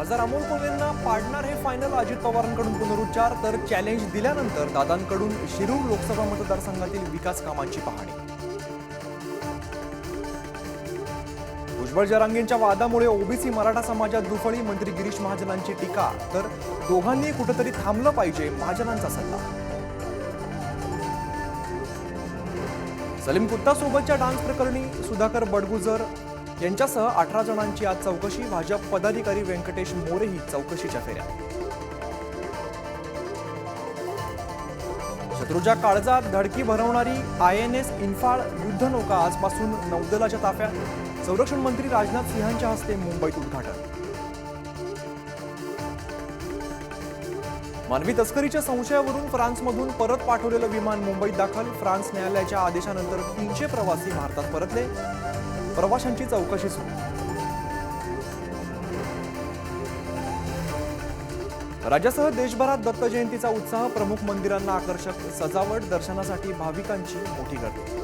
खासदार अमोल कोल्हेंना पाडणार हे फायनल अजित पवारांकडून पुनरुच्चार तर चॅलेंज दिल्यानंतर दादांकडून शिरूर लोकसभा मतदारसंघातील विकास कामांची पाहणी. भुजबळ जरांगेंच्या वादामुळे ओबीसी मराठा समाजात दुफळी मंत्री गिरीश महाजनांची टीका तर दोघांनी कुठेतरी थांबलं पाहिजे महाजनांचा सल्ला. सलीम कुत्ता सोबतच्या डान्स प्रकरणी सुधाकर बडगुजर यांच्यासह अठरा जणांची आज चौकशी. भाजप पदाधिकारी व्यंकटेश मोरेही चौकशीच्या फेऱ्यात शत्रूच्या काळजात धडकी भरवणारी आय एन एस इन्फाळ युद्धनौका आजपासून नौदलाच्या ताफ्यात. संरक्षण मंत्री राजनाथ सिंहांच्या हस्ते मुंबईत उद्घाटन. मानवी तस्करीच्या संशयावरून फ्रान्समधून परत पाठवलेलं विमान मुंबईत दाखल. फ्रान्स न्यायालयाच्या आदेशानंतर तीनशे प्रवासी भारतात परतले. प्रवाशांची चौकशी सुरू. राज्यासह देशभरात दत्त जयंतीचा उत्साह प्रमुख मंदिरांना आकर्षक सजावट दर्शनासाठी भाविकांची मोठी गर्दी.